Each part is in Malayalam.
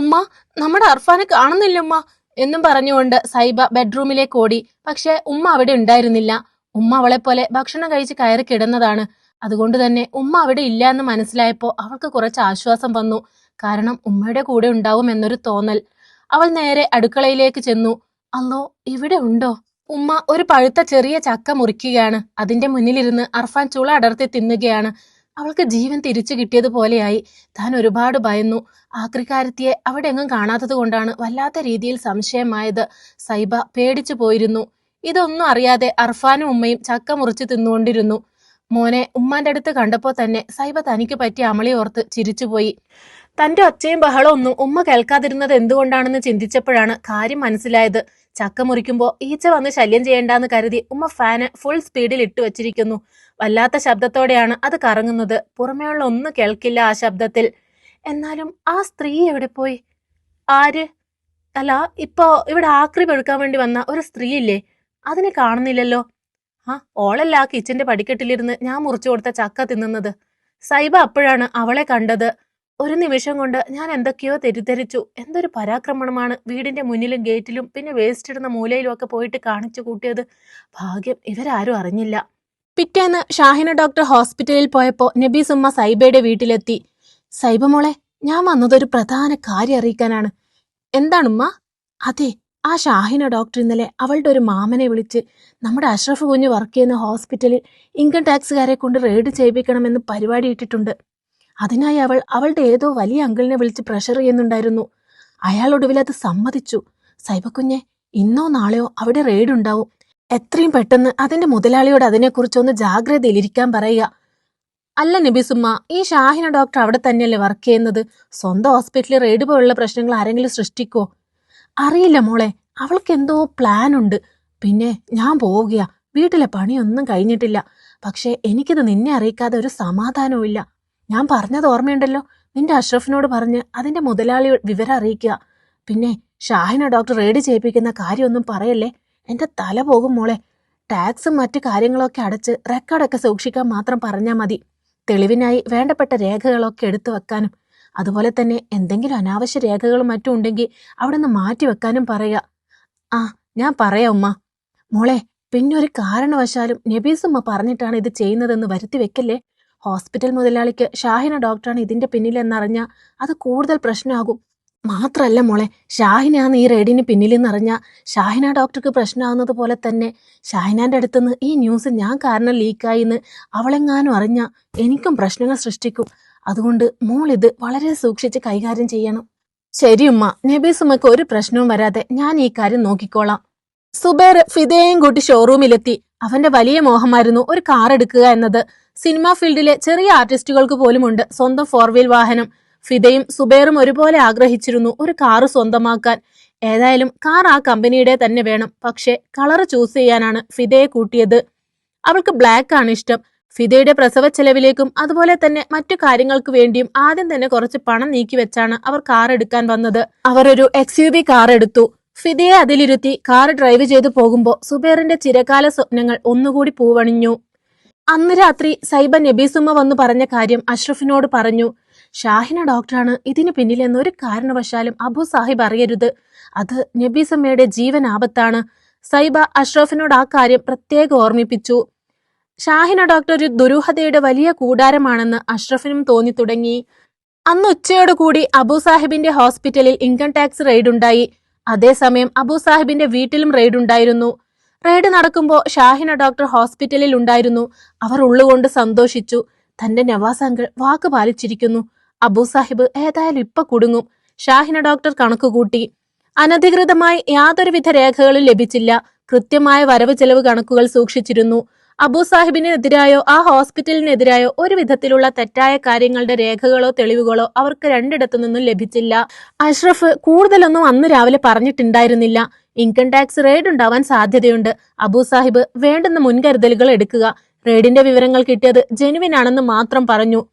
ഉമ്മ നമ്മുടെ അർഫാനെ കാണുന്നില്ല ഉമ്മ എന്നും പറഞ്ഞുകൊണ്ട് സൈബ ബെഡ്റൂമിലേക്ക് ഓടി. പക്ഷെ ഉമ്മ അവിടെ ഉണ്ടായിരുന്നില്ല. ഉമ്മ അവളെ പോലെ ഭക്ഷണം കഴിച്ച് കയറി കിടന്നതാണ്. അതുകൊണ്ട് തന്നെ ഉമ്മ അവിടെ ഇല്ല എന്ന് മനസ്സിലായപ്പോൾ അവൾക്ക് കുറച്ച് ആശ്വാസം വന്നു. കാരണം ഉമ്മയുടെ കൂടെ ഉണ്ടാവും എന്നൊരു തോന്നൽ. അവൾ നേരെ അടുക്കളയിലേക്ക് ചെന്നു. അല്ലോ ഇവിടെ ഉണ്ടോ? ഉമ്മ ഒരു പഴുത്ത ചെറിയ ചക്ക മുറിക്കുകയാണ്. അതിന്റെ മുന്നിലിരുന്ന് അർഫാൻ ചുള അടർത്തി തിന്നുകയാണ്. അവൾക്ക് ജീവൻ തിരിച്ചു കിട്ടിയതുപോലെയായി. താൻ ഒരുപാട് ഭയന്നു. ആക്രിക്കാരത്തിയെ അവിടെ എങ്ങും കാണാത്തത് കൊണ്ടാണ് വല്ലാത്ത രീതിയിൽ സംശയമായത്. സൈബ പേടിച്ചു പോയിരുന്നു. ഇതൊന്നും അറിയാതെ അർഫാനും ഉമ്മയും ചക്ക മുറിച്ച് തിന്നുകൊണ്ടിരുന്നു. മോനെ ഉമ്മാന്റെ അടുത്ത് കണ്ടപ്പോൾ തന്നെ സൈബ തനിക്ക് പറ്റിയ അമളി ഓർത്ത് ചിരിച്ചുപോയി. തന്റെ ഒച്ചയും ബഹളമൊന്നും ഉമ്മ കേൾക്കാതിരുന്നത് എന്തുകൊണ്ടാണെന്ന് ചിന്തിച്ചപ്പോഴാണ് കാര്യം മനസ്സിലായത്. ചക്ക മുറിക്കുമ്പോൾ ഈച്ച വന്ന് ശല്യം ചെയ്യേണ്ടെന്ന് കരുതി ഉമ്മ ഫാന് ഫുൾ സ്പീഡിൽ ഇട്ടു വച്ചിരിക്കുന്നു. വല്ലാത്ത ശബ്ദത്തോടെയാണ് അത് കറങ്ങുന്നത്. പുറമേയുള്ള ഒന്നും കേൾക്കില്ല ആ ശബ്ദത്തിൽ. എന്നാലും ആ സ്ത്രീ എവിടെ പോയി? ആര്? അല്ല ഇപ്പോ ഇവിടെ ആക്രി പെടുക്കാൻ വേണ്ടി വന്ന ഒരു സ്ത്രീ ഇല്ലേ? അതിനെ കാണുന്നില്ലല്ലോ. ആ ഓളല്ല ആ കിച്ചന്റെ പടിക്കെട്ടിലിരുന്ന് ഞാൻ മുറിച്ചു കൊടുത്ത ചക്ക തിന്നുന്നത്. സൈബ അപ്പോഴാണ് അവളെ കണ്ടത്. ഒരു നിമിഷം കൊണ്ട് ഞാൻ എന്തൊക്കെയോ തെറ്റിദ്ധരിച്ചു. എന്തൊരു പരാക്രമണമാണ്. വീടിന്റെ മുന്നിലും ഗേറ്റിലും പിന്നെ വേസ്റ്റ് ഇടുന്ന മൂലയിലും ഒക്കെ പോയിട്ട് കാണിച്ചു കൂട്ടിയത്. ഭാഗ്യം ഇവരാരും അറിഞ്ഞില്ല. പിറ്റേന്ന് ഷാഹിന ഡോക്ടർ ഹോസ്പിറ്റലിൽ പോയപ്പോൾ നബീസുമ്മ സൈബയുടെ വീട്ടിലെത്തി. സൈബ മോളെ ഞാൻ വന്നതൊരു പ്രധാന കാര്യം അറിയിക്കാനാണ്. എന്താണുമ്മ അതെ ആ ഷാഹിന ഡോക്ടർ ഇന്നലെ അവളുടെ ഒരു മാമനെ വിളിച്ച് നമ്മുടെ അഷ്റഫ് കുഞ്ഞ് വർക്ക് ചെയ്യുന്ന ഹോസ്പിറ്റലിൽ ഇൻകം ടാക്സുകാരെ കൊണ്ട് റെയ്ഡ് ചെയ്യിപ്പിക്കണമെന്ന് പരിപാടി ഇട്ടിട്ടുണ്ട്. അതിനായി അവൾ അവളുടെ ഏതോ വലിയ അങ്കിളിനെ വിളിച്ച് പ്രഷർ ചെയ്യുന്നുണ്ടായിരുന്നു. അയാൾ ഒടുവിൽ അത് സമ്മതിച്ചു. സൈബക്കുഞ്ഞെ ഇന്നോ നാളെയോ അവിടെ റെയ്ഡ് ഉണ്ടാവും. എത്രയും പെട്ടെന്ന് അതിന്റെ മുതലാളിയോട് അതിനെക്കുറിച്ചൊന്ന് ജാഗ്രതയിലിരിക്കാൻ പറയുക. അല്ല നബിസുമ്മ ഈ ഷാഹിന ഡോക്ടർ അവിടെ തന്നെയല്ലേ വർക്ക് ചെയ്യുന്നത്? സ്വന്തം ഹോസ്പിറ്റലിൽ റെയ്ഡ് പോലുള്ള പ്രശ്നങ്ങൾ ആരെങ്കിലും സൃഷ്ടിക്കോ അറിയില്ല മോളെ അവൾക്ക് എന്തോ പ്ലാൻ ഉണ്ട്. പിന്നെ ഞാൻ പോവുകയാ. വീട്ടിലെ പണിയൊന്നും കഴിഞ്ഞിട്ടില്ല. പക്ഷേ എനിക്കിത് നിന്നെ അറിയിക്കാതെ ഒരു സമാധാനവും ഞാൻ പറഞ്ഞത് ഓർമ്മയുണ്ടല്ലോ? നിന്റെ അഷ്റഫിനോട് പറഞ്ഞ് അതിന്റെ മുതലാളി വിവരം അറിയിക്കുക. പിന്നെ ഷാഹിന ഡോക്ടർ റെയ്ഡ് ചെയ്യിപ്പിക്കുന്ന കാര്യമൊന്നും പറയല്ലേ? എന്റെ തല പോകും മോളെ. ടാക്സും മറ്റു കാര്യങ്ങളൊക്കെ അടച്ച് റെക്കോർഡൊക്കെ സൂക്ഷിക്കാൻ മാത്രം പറഞ്ഞാൽ മതി. തെളിവിനായി വേണ്ടപ്പെട്ട രേഖകളൊക്കെ എടുത്തു വെക്കാനും. അതുപോലെ തന്നെ എന്തെങ്കിലും അനാവശ്യ രേഖകളും മറ്റും ഉണ്ടെങ്കിൽ അവിടെ നിന്ന് മാറ്റി വെക്കാനും പറയുക. ആ ഞാൻ പറയാം ഉമ്മ. മോളെ പിന്നെ ഒരു കാരണവശാലും നബീസുമ്മ പറഞ്ഞിട്ടാണ് ഇത് ചെയ്യുന്നതെന്ന് വരുത്തി വെക്കല്ലേ? ഹോസ്പിറ്റൽ മുതലാളിക്ക് ഷാഹിന ഡോക്ടറാണ് ഇതിന്റെ പിന്നിലെന്നറിഞ്ഞാൽ അത് കൂടുതൽ പ്രശ്നമാകും. മാത്രല്ല മോളെ ഷാഹിനാന്ന് ഈ റെയ്ഡിന് പിന്നിലെന്നറിഞ്ഞ ഷാഹിന ഡോക്ടർക്ക് പ്രശ്നമാകുന്നത് പോലെ തന്നെ ഷാഹിനാന്റെ അടുത്തുനിന്ന് ഈ ന്യൂസ് ഞാൻ കാരണം ലീക്കായിന്ന് അവളെങ്ങാനും അറിഞ്ഞ എനിക്കും പ്രശ്നങ്ങൾ സൃഷ്ടിക്കും. അതുകൊണ്ട് മോൾ ഇത് വളരെ സൂക്ഷിച്ച് കൈകാര്യം ചെയ്യണം. ശരി ഉമ്മ നബീസുമ്മക്ക് ഒരു പ്രശ്നവും വരാതെ ഞാൻ ഈ കാര്യം നോക്കിക്കോളാം. സുബേർ ഫിദയെയും കൂട്ടി ഷോറൂമിലെത്തി അവന്റെ വലിയ മോഹമായിരുന്നു ഒരു കാർ എടുക്കുക എന്നത്. സിനിമാ ഫീൽഡിലെ ചെറിയ ആർട്ടിസ്റ്റുകൾക്ക് പോലുമുണ്ട് സ്വന്തം ഫോർ വീൽ വാഹനം. ഫിദയും സുബേറും ഒരുപോലെ ആഗ്രഹിച്ചിരുന്നു ഒരു കാറ് സ്വന്തമാക്കാൻ. ഏതായാലും കാർ ആ കമ്പനിയുടെ തന്നെ വേണം. പക്ഷേ കളർ ചൂസ് ചെയ്യാനാണ് ഫിദയെ കൂട്ടിയത്. അവൾക്ക് ബ്ലാക്ക് ആണ് ഇഷ്ടം. ഫിദയുടെ പ്രസവ ചെലവിലേക്കും അതുപോലെ തന്നെ മറ്റു കാര്യങ്ങൾക്ക് വേണ്ടിയും ആദ്യം തന്നെ കുറച്ച് പണം നീക്കി വെച്ചാണ് അവർ കാർ എടുക്കാൻ വന്നത്. അവർ ഒരു എക്സ് യു വി കാർ എടുത്തു. ഫിദയെ അതിലിരുത്തി കാർ ഡ്രൈവ് ചെയ്തു പോകുമ്പോൾ സുബേറിന്റെ ചിരകാല സ്വപ്നങ്ങൾ ഒന്നുകൂടി പൂവണിഞ്ഞു. അന്ന് രാത്രി സൈബ നബീസുമ്മ വന്നു പറഞ്ഞ കാര്യം അഷ്റഫിനോട് പറഞ്ഞു. ഷാഹിന ഡോക്ടറാണ്. ഇതിനു പിന്നിലെന്ന് ഒരു കാരണവശാലും അബു സാഹിബ് അറിയരുത്. അത് നബീസമ്മയുടെ ജീവൻ ആപത്താണ്. സൈബ അഷ്റഫിനോട് ആ കാര്യം പ്രത്യേകം ഓർമ്മിപ്പിച്ചു. ഷാഹിന ഡോക്ടർ ഒരു ദുരൂഹതയുടെ വലിയ കൂടാരമാണെന്ന് അഷ്റഫിനും തോന്നി തുടങ്ങി. അന്ന് ഉച്ചയോടുകൂടി അബു സാഹിബിന്റെ ഹോസ്പിറ്റലിൽ ഇൻകം ടാക്സ് റെയ്ഡ് ഉണ്ടായി അതേസമയം അബു സാഹിബിന്റെ വീട്ടിലും റെയ്ഡ് ഉണ്ടായിരുന്നു റെയ്ഡ് നടക്കുമ്പോൾ ഷാഹിന ഡോക്ടർ ഹോസ്പിറ്റലിൽ ഉണ്ടായിരുന്നു. അവർ ഉള്ളുകൊണ്ട് സന്തോഷിച്ചു. തന്റെ നവാസ് വാക്ക് പാലിച്ചിരിക്കുന്നു. അബു സാഹിബ് ഏതായാലും ഇപ്പൊ കുടുങ്ങും. ഷാഹിന ഡോക്ടർ കണക്കുകൂട്ടി അനധികൃതമായി യാതൊരുവിധ രേഖകളും ലഭിച്ചില്ല. കൃത്യമായ വരവ് ചെലവ് കണക്കുകൾ സൂക്ഷിച്ചിരുന്നു. അബു സാഹിബിനെതിരായോ ആ ഹോസ്പിറ്റലിനെതിരായോ ഒരു വിധത്തിലുള്ള തെറ്റായ കാര്യങ്ങളുടെ രേഖകളോ തെളിവുകളോ അവർക്ക് രണ്ടിടത്തു നിന്നും ലഭിച്ചില്ല. അഷ്റഫ് കൂടുതലൊന്നും അന്ന് രാവിലെ പറഞ്ഞിട്ടുണ്ടായിരുന്നില്ല. ഇൻകം ടാക്സ് റെയ്ഡ് ഉണ്ടാവാൻ സാധ്യതയുണ്ട്. അബു സാഹിബ് വേണ്ടുന്ന മുൻകരുതലുകൾ എടുക്കുക. റെയ്ഡിന്റെ വിവരങ്ങൾ കിട്ടിയത് ജെനുവിൻ ആണെന്ന് മാത്രം പറഞ്ഞു.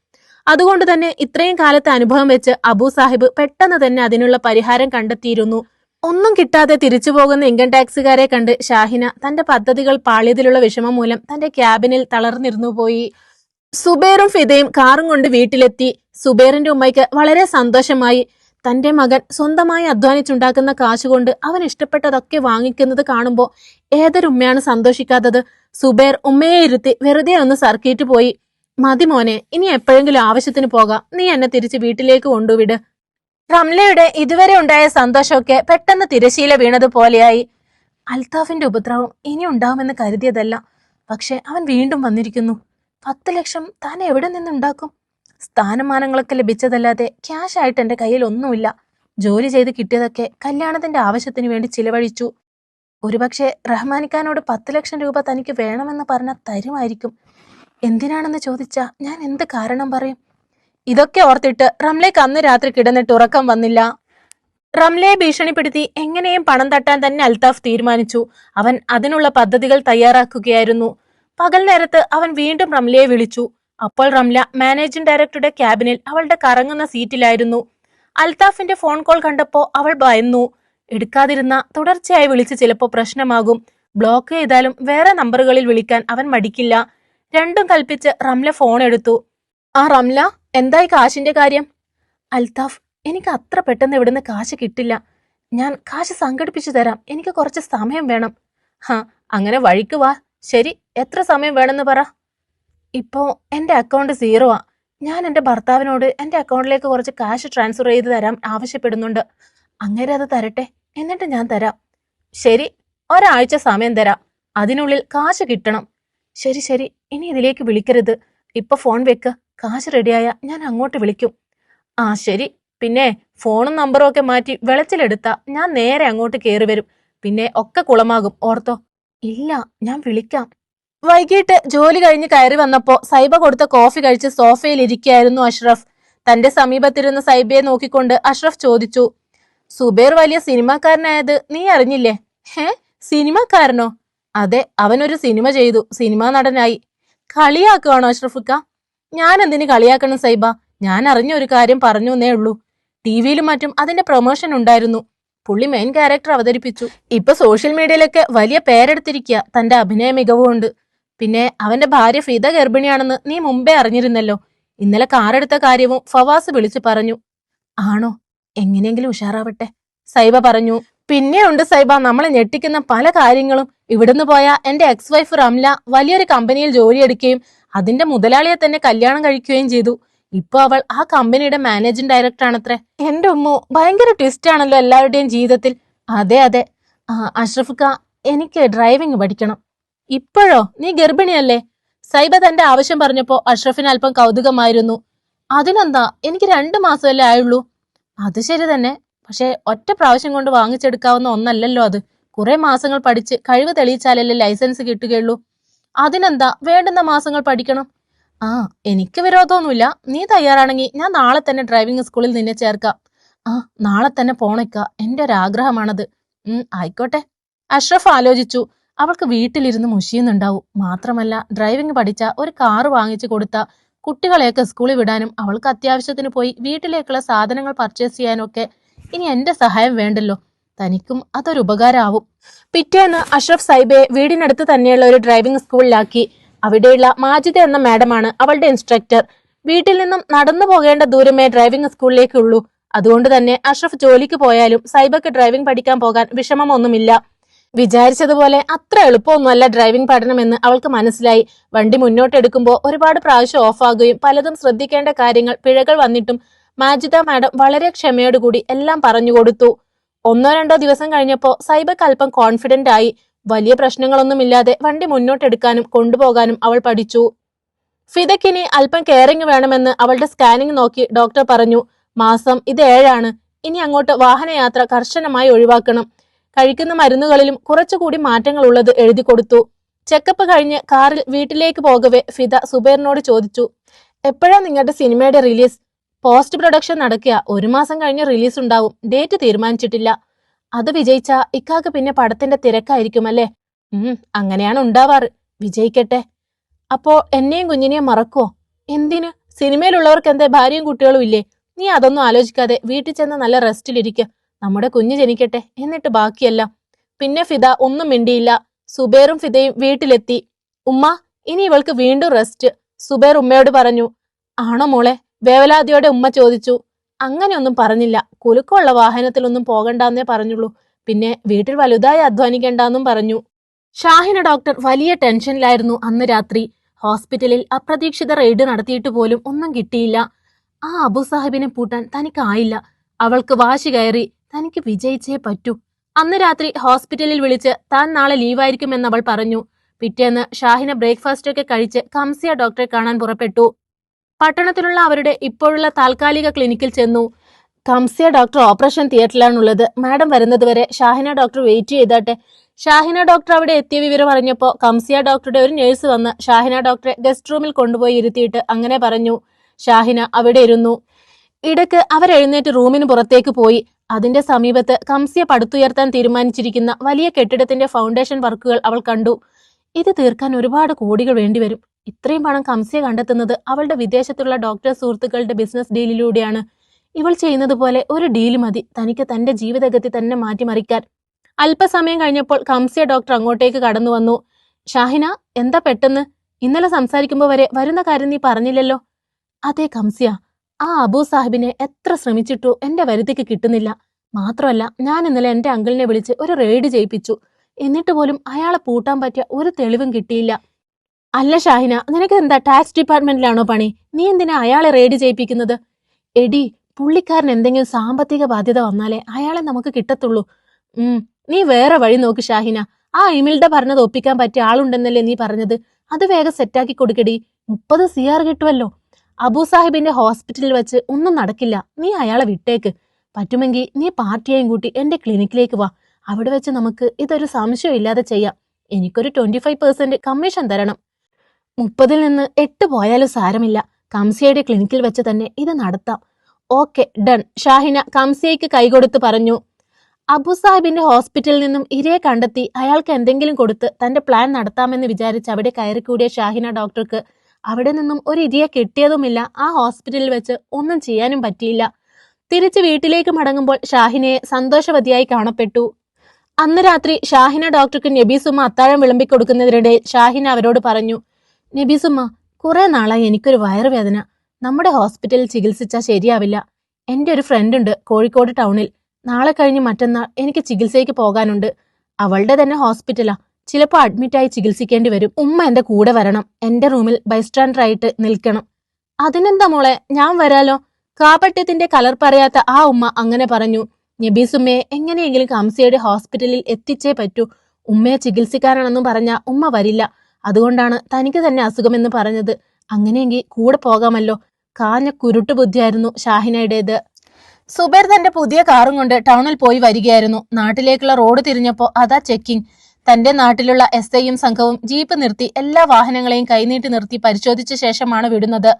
അതുകൊണ്ട് തന്നെ ഇത്രയും കാലത്തെ അനുഭവം വെച്ച് അബു സാഹിബ് പെട്ടെന്ന് തന്നെ അതിനുള്ള പരിഹാരം കണ്ടെത്തിയിരുന്നു. ഒന്നും കിട്ടാതെ തിരിച്ചു പോകുന്ന ഇൻകം ടാക്സുകാരെ കണ്ട് ഷാഹിന തന്റെ പദ്ധതികൾ പാളിയതിലുള്ള വിഷമം മൂലം തന്റെ ക്യാബിനിൽ തളർന്നിരുന്നു പോയി. സുബേറും ഫിദയും കാറും കൊണ്ട് വീട്ടിലെത്തി. സുബേറിന്റെ ഉമ്മയ്ക്ക് വളരെ സന്തോഷമായി. തന്റെ മകൻ സ്വന്തമായി അധ്വാനിച്ചുണ്ടാക്കുന്ന കാശുകൊണ്ട് അവൻ ഇഷ്ടപ്പെട്ടതൊക്കെ വാങ്ങിക്കുന്നത് കാണുമ്പോൾ ഏതൊരുമ്മയാണ് സന്തോഷിക്കാത്തത്? സുബേർ ഉമ്മയെ ഇരുത്തി വെറുതെ ഒന്ന് സർക്കിട്ട് പോയി. മതി മോനെ ഇനി എപ്പോഴെങ്കിലും ആവശ്യത്തിന് പോകാം. നീ എന്നെ തിരിച്ച് വീട്ടിലേക്ക് കൊണ്ടുവിട്. റംലയുടെ ഇതുവരെ ഉണ്ടായ സന്തോഷമൊക്കെ പെട്ടെന്ന് തിരശീല വീണതുപോലെയായി അൽത്താഫിന്റെ ഉപദ്രവം ഇനി ഉണ്ടാവുമെന്ന് കരുതിയതല്ല. പക്ഷെ അവൻ വീണ്ടും വന്നിരിക്കുന്നു. പത്ത് ലക്ഷം താൻ എവിടെ നിന്നുണ്ടാക്കും? സ്ഥാനമാനങ്ങളൊക്കെ ലഭിച്ചതല്ലാതെ ക്യാഷ് ആയിട്ട് എന്റെ കയ്യിൽ ഒന്നുമില്ല. ജോലി ചെയ്ത് കിട്ടിയതൊക്കെ കല്യാണത്തിന്റെ ആവശ്യത്തിന് വേണ്ടി ചിലവഴിച്ചു. ഒരുപക്ഷെ റഹ്മാനിക്കാനോട് പത്ത് ലക്ഷം രൂപ തനിക്ക് വേണമെന്ന് പറഞ്ഞാൽ തരുമായിരിക്കും. എന്തിനാണെന്ന് ചോദിച്ചാ ഞാൻ എന്ത് കാരണം പറയും? ഇതൊക്കെ ഓർത്തിട്ട് റംലേക്ക് അന്ന് രാത്രി കിടന്നിട്ട് ഉറക്കം വന്നില്ല. റംലയെ ഭീഷണിപ്പെടുത്തി എങ്ങനെയും പണം തട്ടാൻ തന്നെ അൽത്താഫ് തീരുമാനിച്ചു. അവൻ അതിനുള്ള പദ്ധതികൾ തയ്യാറാക്കുകയായിരുന്നു. പകൽ നേരത്ത് അവൻ വീണ്ടും റംലയെ വിളിച്ചു. അപ്പോൾ റംല മാനേജിംഗ് ഡയറക്ടറുടെ ക്യാബിനിൽ അവളുടെ കറങ്ങുന്ന സീറ്റിലായിരുന്നു. അൽതാഫിന്റെ ഫോൺ കോൾ കണ്ടപ്പോ അവൾ ഭയന്നു. എടുക്കാതിരുന്ന തുടർച്ചയായി വിളിച്ച് ചിലപ്പോൾ പ്രശ്നമാകും. ബ്ലോക്ക് ചെയ്താലും വേറെ നമ്പറുകളിൽ വിളിക്കാൻ അവൻ മടിക്കില്ല. രണ്ടും കൽപ്പിച്ച് റംല ഫോൺ എടുത്തു. ആ റംല എന്തായി കാശിന്റെ കാര്യം? അൽതാഫ് എനിക്ക് അത്ര പെട്ടെന്ന് ഇവിടുന്ന് കാശ് കിട്ടില്ല. ഞാൻ കാശ് സംഘടിപ്പിച്ചു തരാം. എനിക്ക് കുറച്ച് സമയം വേണം. ഹാ അങ്ങനെ വഴിക്ക് വാ. ശരി എത്ര സമയം വേണമെന്ന് പറ. ഇപ്പോ എന്റെ അക്കൗണ്ട് സീറോ ആ. ഞാൻ എന്റെ ഭർത്താവിനോട് എന്റെ അക്കൗണ്ടിലേക്ക് കുറച്ച് കാശ് ട്രാൻസ്ഫർ ചെയ്ത് തരാൻ ആവശ്യപ്പെടുന്നുണ്ട്. അങ്ങനെ അത് തരട്ടെ. എന്നിട്ട് ഞാൻ തരാം. ശരി ഒരാഴ്ച സമയം തരാം. അതിനുള്ളിൽ കാശ് കിട്ടണം. ശരി ശരി. ഇനി ഇതിലേക്ക് വിളിക്കരുത്. ഇപ്പൊ ഫോൺ വെക്ക്. കാശ് റെഡിയായ ഞാൻ അങ്ങോട്ട് വിളിക്കും. ആ ശരി. പിന്നെ ഫോണും നമ്പറും ഒക്കെ മാറ്റി വെളച്ചിലെടുത്താ ഞാൻ നേരെ അങ്ങോട്ട് കയറി വരും. പിന്നെ ഒക്കെ കുളമാകും. ഓർത്തോ? ഇല്ല ഞാൻ വിളിക്കാം. വൈകിട്ട് ജോലി കഴിഞ്ഞ് കയറി വന്നപ്പോ സൈബ കൊടുത്ത കോഫി കഴിച്ച് സോഫയിൽ ഇരിക്കുകയായിരുന്നു അഷ്റഫ്. തന്റെ സമീപത്തിരുന്ന സൈബയെ നോക്കിക്കൊണ്ട് അഷ്റഫ് ചോദിച്ചു സുബേർ വലിയ സിനിമാക്കാരനായത് നീ അറിഞ്ഞില്ലേ? ഹേ സിനിമാക്കാരനോ? അതെ അവനൊരു സിനിമ ചെയ്തു സിനിമാ നടനായി. കളിയാക്കുവാണോ അഷ്റഫുക്ക? ഞാൻ എന്തിന് കളിയാക്കണം സൈബ? ഞാൻ അറിഞ്ഞ ഒരു കാര്യം പറഞ്ഞു എന്നേ ഉള്ളൂ. ടി വിയിലും മറ്റും അതിന്റെ പ്രൊമോഷൻ ഉണ്ടായിരുന്നു. പുള്ളി മെയിൻ ക്യാരക്ടർ അവതരിപ്പിച്ചു. ഇപ്പൊ സോഷ്യൽ മീഡിയയിലൊക്കെ വലിയ പേരെടുത്തിരിക്കുക തന്റെ അഭിനയ മികവുകൊണ്ട്. പിന്നെ അവന്റെ ഭാര്യ ഫിദ ഗർഭിണിയാണെന്ന് നീ മുമ്പേ അറിഞ്ഞിരുന്നല്ലോ. ഇന്നലെ കാറെടുത്ത കാര്യവും ഫവാസ് വിളിച്ചു പറഞ്ഞു. ആണോ? എങ്ങനെയെങ്കിലും ഉഷാറാവട്ടെ. സൈബ പറഞ്ഞു പിന്നെ ഉണ്ട് സൈബ നമ്മളെ ഞെട്ടിക്കുന്ന പല കാര്യങ്ങളും. ഇവിടുന്ന് പോയ എന്റെ എക്സ് വൈഫ് റംല വലിയൊരു കമ്പനിയിൽ ജോലിയെടുക്കുകയും അതിന്റെ മുതലാളിയെ തന്നെ കല്യാണം കഴിക്കുകയും ചെയ്തു. ഇപ്പൊ അവൾ ആ കമ്പനിയുടെ മാനേജിംഗ് ഡയറക്ടർ ആണത്രേ. എന്റെ ഉമ്മു ഭയങ്കര ട്വിസ്റ്റ് ആണല്ലോ എല്ലാവരുടെയും ജീവിതത്തിൽ. അതെ അതെ. അഷ്റഫ് ഖാ എനിക്ക് ഡ്രൈവിംഗ് പഠിക്കണം. ഇപ്പോഴോ? നീ ഗർഭിണിയല്ലേ? സൈബ തന്റെ ആവശ്യം പറഞ്ഞപ്പോ അഷ്റഫിന് അല്പം കൗതുകമായിരുന്നു. അതിനെന്താ? എനിക്ക് രണ്ടു മാസമല്ലേ ആയുള്ളൂ. അത് ശരി തന്നെ. പക്ഷേ ഒറ്റ പ്രാവശ്യം കൊണ്ട് വാങ്ങിച്ചെടുക്കാവുന്ന ഒന്നല്ലല്ലോ അത്. കുറെ മാസങ്ങൾ പഠിച്ച് കഴിവ് തെളിയിച്ചാലല്ലേ ലൈസൻസ് കിട്ടുകയുള്ളൂ. അതിനെന്താ? വേണ്ടുന്ന മാസങ്ങൾ പഠിക്കണം. ആ എനിക്ക് വിരോധമൊന്നുമില്ല. നീ തയ്യാറാണെങ്കിൽ ഞാൻ നാളെ തന്നെ ഡ്രൈവിംഗ് സ്കൂളിൽ നിന്നെ ചേർക്കാം. ആ നാളെ തന്നെ പോണേക്ക. എന്റെ ഒരു ആഗ്രഹമാണത് ഉം ആയിക്കോട്ടെ. അഷ്റഫ് ആലോചിച്ചു. അവൾക്ക് വീട്ടിലിരുന്ന് മുഷിയുന്നുണ്ടാവും. മാത്രമല്ല ഡ്രൈവിംഗ് പഠിച്ച ഒരു കാറ് വാങ്ങിച്ചു കൊടുത്ത കുട്ടികളെയൊക്കെ സ്കൂളിൽ വിടാനും അവൾക്ക് അത്യാവശ്യത്തിന് പോയി വീട്ടിലേക്കുള്ള സാധനങ്ങൾ പർച്ചേസ് ചെയ്യാനൊക്കെ ഇനി എന്റെ സഹായം വേണ്ടല്ലോ. തനിക്കും അതൊരു ഉപകാരമാവും. പിറ്റേന്ന് അഷ്റഫ് സൈബയെ വീടിനടുത്ത് തന്നെയുള്ള ഒരു ഡ്രൈവിംഗ് സ്കൂളിലാക്കി അവിടെയുള്ള മാജിദ എന്ന മാഡമാണ് അവളുടെ ഇൻസ്ട്രക്ടർ വീട്ടിൽ നിന്നും നടന്നു പോകേണ്ട ദൂരമേ ഡ്രൈവിംഗ് സ്കൂളിലേക്കുള്ളൂ അതുകൊണ്ട് തന്നെ അഷ്റഫ് ജോലിക്ക് പോയാലും സൈബക്ക് ഡ്രൈവിംഗ് പഠിക്കാൻ പോകാൻ വിഷമമൊന്നുമില്ല. വിചാരിച്ചതുപോലെ അത്ര എളുപ്പമൊന്നുമല്ല ഡ്രൈവിംഗ് പഠനമെന്ന് അവൾക്ക് മനസ്സിലായി. വണ്ടി മുന്നോട്ടെടുക്കുമ്പോൾ ഒരുപാട് പ്രാവശ്യം ഓഫാകുകയും പലതും ശ്രദ്ധിക്കേണ്ട കാര്യങ്ങൾ പിഴകൾ വന്നിട്ടും മാജിദ മാഡം വളരെ ക്ഷമയോടുകൂടി എല്ലാം പറഞ്ഞു കൊടുത്തു. ഒന്നോ രണ്ടോ ദിവസം കഴിഞ്ഞപ്പോൾ സൈബക്ക് അല്പം കോൺഫിഡന്റ് ആയി. വലിയ പ്രശ്നങ്ങളൊന്നുമില്ലാതെ വണ്ടി മുന്നോട്ടെടുക്കാനും കൊണ്ടുപോകാനും അവൾ പഠിച്ചു. ഫിദക്കിനി അല്പം കെയറിംഗ് വേണമെന്ന് അവളുടെ സ്കാനിംഗ് നോക്കി ഡോക്ടർ പറഞ്ഞു മാസം ഇത് ഏഴാണ്. ഇനി അങ്ങോട്ട് വാഹനയാത്ര കർശനമായി ഒഴിവാക്കണം. കഴിക്കുന്ന മരുന്നുകളിലും കുറച്ചുകൂടി മാറ്റങ്ങൾ ഉള്ളത് എഴുതി കൊടുത്തു. ചെക്കപ്പ് കഴിഞ്ഞ് കാറിൽ വീട്ടിലേക്ക് പോകവേ ഫിദ സുബൈറിനോട് ചോദിച്ചു എപ്പോഴാ നിങ്ങളുടെ സിനിമയുടെ റിലീസ്? പോസ്റ്റ് പ്രൊഡക്ഷൻ നടക്കുക ഒരു മാസം കഴിഞ്ഞ് റിലീസ് ഉണ്ടാവും ഡേറ്റ് തീരുമാനിച്ചിട്ടില്ല. അത് വിജയിച്ച ഇക്കാക്ക് പിന്നെ പടത്തിന്റെ തിരക്കായിരിക്കുമല്ലേ? ഉം അങ്ങനെയാണ് ഉണ്ടാവാറ്. വിജയിക്കട്ടെ. അപ്പോ എന്നെയും കുഞ്ഞിനെയും മറക്കുവോ? എന്തിന്? സിനിമയിലുള്ളവർക്ക് എന്തേ? ഭാര്യയും കുട്ടികളും ഇല്ലേ? നീ അതൊന്നും ആലോചിക്കാതെ വീട്ടിൽ ചെന്ന് നല്ല റെസ്റ്റിലിരിക്ക നമ്മുടെ കുഞ്ഞ് ജനിക്കട്ടെ എന്നിട്ട് ബാക്കിയല്ല. പിന്നെ ഫിദ ഒന്നും മിണ്ടിയില്ല. സുബേറും ഫിദയും വീട്ടിലെത്തി. ഉമ്മ ഇനി ഇവൾക്ക് വീണ്ടും റെസ്റ്റ് സുബേർ ഉമ്മയോട് പറഞ്ഞു ആണോ മോളെ? വേവലാതിയോടെ ഉമ്മ ചോദിച്ചു അങ്ങനെയൊന്നും പറഞ്ഞില്ല. കുലുക്കമുള്ള വാഹനത്തിലൊന്നും പോകണ്ടെന്നേ പറഞ്ഞുള്ളൂ. പിന്നെ വീട്ടിൽ വലുതായി അധ്വാനിക്കേണ്ടെന്നും പറഞ്ഞു. ഷാഹിന ഡോക്ടർ വലിയ ടെൻഷനിലായിരുന്നു അന്ന് രാത്രി. ഹോസ്പിറ്റലിൽ അപ്രതീക്ഷിത റെയ്ഡ് നടത്തിയിട്ട് പോലും ഒന്നും കിട്ടിയില്ല. ആ അബു സാഹിബിനെ പൂട്ടാൻ തനിക്കായില്ല. അവൾക്ക് വാശി കയറി. തനിക്ക് വിജയിച്ചേ പറ്റൂ. അന്ന് രാത്രി ഹോസ്പിറ്റലിൽ വിളിച്ച് താൻ നാളെ ലീവായിരിക്കുമെന്ന് അവൾ പറഞ്ഞു. പിറ്റേന്ന് ഷാഹിന ബ്രേക്ക്ഫാസ്റ്റ് ഒക്കെ കഴിച്ച് കംസിയ ഡോക്ടറെ കാണാൻ പുറപ്പെട്ടു. പട്ടണത്തിലുള്ള അവരുടെ ഇപ്പോഴുള്ള താൽക്കാലിക ക്ലിനിക്കിൽ ചെന്നു. കംസിയ ഡോക്ടർ ഓപ്പറേഷൻ തിയേറ്ററിലാണുള്ളത്. മാഡം വരുന്നതുവരെ ഷാഹിന ഡോക്ടർ വെയിറ്റ് ചെയ്താട്ടെ. ഷാഹിന ഡോക്ടർ അവിടെ എത്തിയ വിവരം അറിഞ്ഞപ്പോൾ കംസിയ ഡോക്ടറുടെ ഒരു നേഴ്സ് വന്ന് ഷാഹിന ഡോക്ടറെ ഗസ്റ്റ് റൂമിൽ കൊണ്ടുപോയി ഇരുത്തിയിട്ട് അങ്ങനെ പറഞ്ഞു. ഷാഹിന അവിടെ ഇരുന്നു. ഇടയ്ക്ക് അവരെഴുന്നേറ്റ് റൂമിന് പുറത്തേക്ക് പോയി. അതിന്റെ സമീപത്ത് കംസ്യ പടുത്തുയർത്താൻ തീരുമാനിച്ചിരിക്കുന്ന വലിയ കെട്ടിടത്തിന്റെ ഫൗണ്ടേഷൻ വർക്കുകൾ അവൾ കണ്ടു. ഇത് തീർക്കാൻ ഒരുപാട് കോടികൾ വേണ്ടിവരും ഇത്രയും പണം കംസ്യ കണ്ടെത്തുന്നത് അവളുടെ വിദേശത്തുള്ള ഡോക്ടർ സുഹൃത്തുക്കളുടെ ബിസിനസ് ഡീലിലൂടെയാണ് ഇവൾ ചെയ്യുന്നത് പോലെ ഒരു ഡീൽ മതി. തനിക്ക് തന്റെ ജീവിതഗതി തന്നെ മാറ്റിമറിക്കാൻ. അല്പസമയം കഴിഞ്ഞപ്പോൾ കംസ്യ ഡോക്ടർ അങ്ങോട്ടേക്ക് കടന്നു വന്നു. ഷാഹിന എന്താ പെട്ടെന്ന്? ഇന്നലെ സംസാരിക്കുമ്പോൾ വരെ വരുന്ന കാര്യം നീ പറഞ്ഞില്ലല്ലോ? അതെ കംസിയ. ആ അബൂ സാഹിബിനെ എത്ര ശ്രമിച്ചിട്ടു എന്റെ വരുതിക്ക് കിട്ടുന്നില്ല. മാത്രമല്ല ഞാൻ ഇന്നലെ എന്റെ അങ്കിളിനെ വിളിച്ച് ഒരു റെയ്ഡ് ചെയ്യിപ്പിച്ചു. എന്നിട്ട് പോലും അയാളെ പൂട്ടാൻ പറ്റിയ ഒരു തെളിവും കിട്ടിയില്ല. അല്ല ഷാഹിന നിനക്ക് എന്താ ടാക്സ് ഡിപ്പാർട്ട്മെന്റിലാണോ പണി? നീ എന്തിനാ അയാളെ റെയ്ഡ് ചെയ്യിപ്പിക്കുന്നത്? എടി പുള്ളിക്കാരൻ എന്തെങ്കിലും സാമ്പത്തിക ബാധ്യത വന്നാലേ അയാളെ നമുക്ക് കിട്ടത്തുള്ളൂ. ഉം നീ വേറെ വഴി നോക്ക് ഷാഹിന. ആ ഇമിൽഡ പറഞ്ഞത് ഒപ്പിക്കാൻ പറ്റിയ ആളുണ്ടെന്നല്ലേ നീ പറഞ്ഞത്. അത് വേഗം സെറ്റാക്കി കൊടുക്കടി. മുപ്പത് സിആർ കിട്ടുമല്ലോ അബൂ സാഹിബിന്റെ ഹോസ്പിറ്റലിൽ വെച്ച് ഒന്നും നടക്കില്ല. നീ അയാളെ വിട്ടേക്ക്. പറ്റുമെങ്കിൽ നീ പാർട്ടിയെയും കൂട്ടി എന്റെ ക്ലിനിക്കിലേക്ക് വാ. അവിടെ വെച്ച് നമുക്ക് ഇതൊരു സംശയം ഇല്ലാതെ ചെയ്യാം. എനിക്കൊരു ട്വന്റി ഫൈവ് പെർസെന്റ് കമ്മീഷൻ തരണം. മുപ്പതിൽ നിന്ന് എട്ട് പോയാലും സാരമില്ല. കംസിയയുടെ ക്ലിനിക്കിൽ വെച്ച് തന്നെ ഇത് നടത്താം. Okay done. ഷാഹിന കംസിയയ്ക്ക് കൈകൊടുത്ത് പറഞ്ഞു. അബു സാഹിബിന്റെ ഹോസ്പിറ്റലിൽ നിന്നും ഇരയെ കണ്ടെത്തി അയാൾക്ക് എന്തെങ്കിലും കൊടുത്ത് തന്റെ പ്ലാൻ നടത്താമെന്ന് വിചാരിച്ച് അവിടെ കയറിക്കൂടിയ ഷാഹിന ഡോക്ടർക്ക് അവിടെ നിന്നും ഒരു ഇരയെ കിട്ടിയതുമില്ല. ആ ഹോസ്പിറ്റലിൽ വെച്ച് ഒന്നും ചെയ്യാനും പറ്റിയില്ല. തിരിച്ച് വീട്ടിലേക്ക് മടങ്ങുമ്പോൾ ഷാഹിനയെ സന്തോഷവതിയായി കാണപ്പെട്ടു. അന്ന് രാത്രി ഷാഹിന ഡോക്ടർക്ക് നബീസുമ്മ അത്താഴം വിളമ്പിക്കൊടുക്കുന്നതിനിടെ ഷാഹിന അവരോട് പറഞ്ഞു നബീസുമ്മ കുറെ നാളായി എനിക്കൊരു വയറുവേദന. നമ്മുടെ ഹോസ്പിറ്റലിൽ ചികിത്സിച്ചാൽ ശരിയാവില്ല. എന്റെ ഒരു ഫ്രണ്ട് ഉണ്ട് കോഴിക്കോട് ടൗണിൽ നാളെ കഴിഞ്ഞ് മറ്റന്നാൾ എനിക്ക് ചികിത്സയ്ക്ക് പോകാനുണ്ട്. അവളുടെ തന്നെ ഹോസ്പിറ്റലാ ചിലപ്പോൾ അഡ്മിറ്റായി ചികിത്സിക്കേണ്ടി വരും. ഉമ്മ എന്റെ കൂടെ വരണം. എന്റെ റൂമിൽ ബൈസ്റ്റാൻഡർ ആയിട്ട് നിൽക്കണം. അതിനെന്താ മോളെ? ഞാൻ വരാലോ? കാപട്യത്തിന്റെ കലർ പറയാത്ത ആ ഉമ്മ അങ്ങനെ പറഞ്ഞു. നബീസുമ്മയെ എങ്ങനെയെങ്കിലും കംസിയുടെ ഹോസ്പിറ്റലിൽ എത്തിച്ചേ പറ്റൂ. ഉമ്മയെ ചികിത്സിക്കാനാണെന്നും പറഞ്ഞ ഉമ്മ വരില്ല. അതുകൊണ്ടാണ് തനിക്ക് തന്നെ അസുഖമെന്ന് പറഞ്ഞത്. അങ്ങനെയെങ്കിൽ കൂടെ പോകാമല്ലോ. കാഞ്ഞ കുരുട്ട് ബുദ്ധിയായിരുന്നു ഷാഹിനയുടേത്. സുബേർ തന്റെ പുതിയ കാറും കൊണ്ട് ടൗണിൽ പോയി വരികയായിരുന്നു. നാട്ടിലേക്കുള്ള റോഡ് തിരിഞ്ഞപ്പോൾ അതാ ചെക്കിംഗ് തന്റെ നാട്ടിലുള്ള എസ് ഐയും സംഘവും ജീപ്പ് നിർത്തി എല്ലാ വാഹനങ്ങളെയും കൈനീട്ടി നിർത്തി പരിശോധിച്ച ശേഷമാണ് വിടുന്നത്.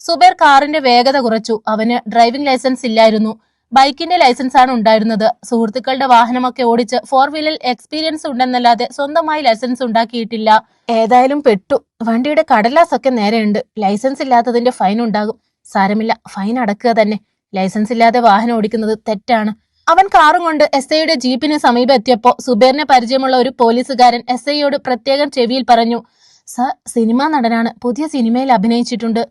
സുബേർ കാറിന്റെ വേഗത കുറച്ചു. അവന് ഡ്രൈവിംഗ് ലൈസൻസ് ഇല്ലായിരുന്നു. ബൈക്കിന്റെ ലൈസൻസ് ആണ് ഉണ്ടായിരുന്നത്. സുഹൃത്തുക്കളുടെ വാഹനമൊക്കെ ഓടിച്ച് ഫോർ വീലർ എക്സ്പീരിയൻസ് ഉണ്ടെന്നല്ലാതെ സ്വന്തമായി ലൈസൻസ് ഉണ്ടാക്കിയിട്ടില്ല. ഏതായാലും പെട്ടു. വണ്ടിയുടെ കടലാസൊക്കെ നേരെയുണ്ട്. ലൈസൻസ് ഇല്ലാത്തതിന്റെ ഫൈൻ ഉണ്ടാകും. സാരമില്ല. ഫൈൻ അടക്കുക തന്നെ. ലൈസൻസ് ഇല്ലാതെ വാഹനം ഓടിക്കുന്നത് തെറ്റാണ്. അവൻ കാറും കൊണ്ട് എസ് ഐയുടെ ജീപ്പിന് സമീപം എത്തിയപ്പോ സുബേറിനെ പരിചയമുള്ള ഒരു പോലീസുകാരൻ എസ് ഐയോട് പ്രത്യേകം ചെവിയിൽ പറഞ്ഞു സർ സിനിമാ നടനാണ്. പുതിയ സിനിമയിൽ അഭിനയിച്ചിട്ടുണ്ട്.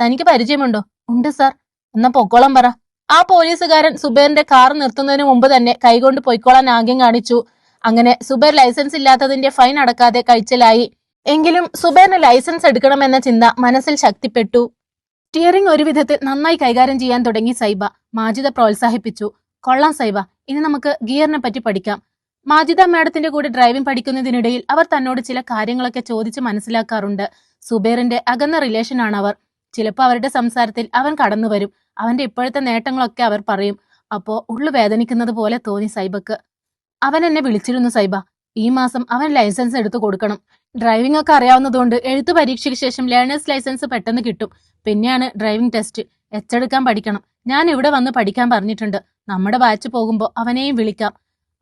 തനിക്ക് പരിചയമുണ്ടോ? ഉണ്ട് സർ. എന്നാ പൊക്കോളം പറ. ആ പോലീസുകാരൻ സുബേറിന്റെ കാർ നിർത്തുന്നതിന് മുമ്പ് തന്നെ കൈകൊണ്ട് പൊയ്ക്കോളാൻ ആംഗ്യം കാണിച്ചു. അങ്ങനെ സുബേർ ലൈസൻസ് ഇല്ലാത്തതിന്റെ ഫൈൻ അടക്കാതെ കഴിച്ചലായി എങ്കിലും സുബേറിന് ലൈസൻസ് എടുക്കണമെന്ന ചിന്ത മനസ്സിൽ ശക്തിപ്പെട്ടു. സ്റ്റിയറിംഗ് ഒരു വിധത്തിൽ നന്നായി കൈകാര്യം ചെയ്യാൻ തുടങ്ങി സൈബ. മാജിദ പ്രോത്സാഹിപ്പിച്ചു. കൊള്ളാം സൈബ. ഇനി നമുക്ക് ഗിയറിനെ പറ്റി പഠിക്കാം. മാജിദ മാഡത്തിന്റെ കൂടെ ഡ്രൈവിംഗ് പഠിക്കുന്നതിനിടയിൽ അവർ തന്നോട് ചില കാര്യങ്ങളൊക്കെ ചോദിച്ച് മനസ്സിലാക്കാറുണ്ട്. സുബേറിന്റെ അകന്ന റിലേഷൻ ആണ് അവർ. ചിലപ്പോൾ അവരുടെ സംസാരത്തിൽ അവൻ കടന്നു വരും. അവന്റെ ഇപ്പോഴത്തെ നേട്ടങ്ങളൊക്കെ അവർ പറയും. അപ്പോ ഉള്ളു വേദനിക്കുന്നത് പോലെ തോന്നി സൈബക്ക്. അവൻ എന്നെ വിളിച്ചിരുന്നു സൈബ. ഈ മാസം അവൻ ലൈസൻസ് എടുത്തു കൊടുക്കണം. ഡ്രൈവിംഗ് ഒക്കെ അറിയാവുന്നതുകൊണ്ട് എഴുത്തു പരീക്ഷയ്ക്ക് ശേഷം ലേണേഴ്സ് ലൈസൻസ് പെട്ടെന്ന് കിട്ടും. പിന്നെയാണ് ഡ്രൈവിംഗ് ടെസ്റ്റ് എച്ചെടുക്കാൻ പഠിക്കണം. ഞാൻ ഇവിടെ വന്ന് പഠിക്കാൻ പറഞ്ഞിട്ടുണ്ട്. നമ്മുടെ ബാച്ച് പോകുമ്പോൾ അവനെയും വിളിക്കാം.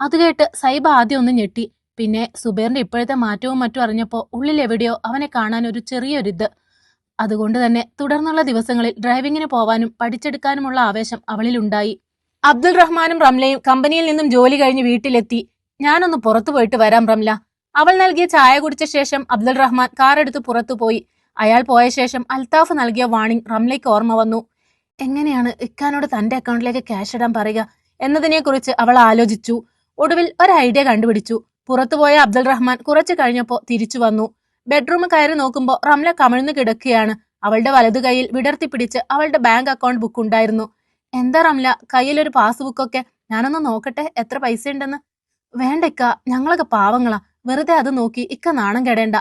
അത് കേട്ട് സൈബ ആദ്യം ഒന്ന് ഞെട്ടി. പിന്നെ സുബേറിന്റെ ഇപ്പോഴത്തെ മാറ്റവും മറ്റും അറിഞ്ഞപ്പോൾ ഉള്ളിൽ എവിടെയോ അവനെ കാണാൻ ഒരു ചെറിയൊരിത് അതുകൊണ്ട് തന്നെ തുടർന്നുള്ള ദിവസങ്ങളിൽ ഡ്രൈവിംഗിന് പോവാനും പഠിച്ചെടുക്കാനുമുള്ള ആവേശം അവളിലുണ്ടായി അബ്ദുൾ റഹ്മാനും റംലയും കമ്പനിയിൽ നിന്നും ജോലി കഴിഞ്ഞ് വീട്ടിലെത്തി. ഞാനൊന്ന് പുറത്തു പോയിട്ട് വരാം റംല. അവൾ നൽകിയ ചായ കുടിച്ച ശേഷം അബ്ദുൾ റഹ്മാൻ കാറെടുത്ത് പുറത്തു പോയി. അയാൾ പോയ ശേഷം അൽത്താഫ് നൽകിയ വാണിംഗ് റംലയ്ക്ക് ഓർമ്മ വന്നു. എങ്ങനെയാണ് ഇക്കാനോട് തന്റെ അക്കൗണ്ടിലേക്ക് ക്യാഷ് ഇടാൻ പറയുക എന്നതിനെക്കുറിച്ച് അവൾ ആലോചിച്ചു. ഒടുവിൽ ഒരു ഐഡിയ കണ്ടുപിടിച്ചു. പുറത്തുപോയ അബ്ദുൾ റഹ്മാൻ കുറച്ചു കഴിഞ്ഞപ്പോ തിരിച്ചു വന്നു. ബെഡ്റൂം കയറി നോക്കുമ്പോൾ റംല കമിഴ്ന്നു കിടക്കുകയാണ്. അവളുടെ വലതു കൈയിൽ വിടർത്തി പിടിച്ച് അവളുടെ ബാങ്ക് അക്കൗണ്ട് ബുക്ക് ഉണ്ടായിരുന്നു. എന്താ റംല കയ്യിലൊരു പാസ്ബുക്കൊക്കെ ഞാനൊന്ന് നോക്കട്ടെ എത്ര പൈസ ഉണ്ടെന്ന് വേണ്ട ഇക്ക ഞങ്ങളൊക്കെ പാവങ്ങളാ. വെറുതെ അത് നോക്കി ഇക്ക നാണം കെടേണ്ട.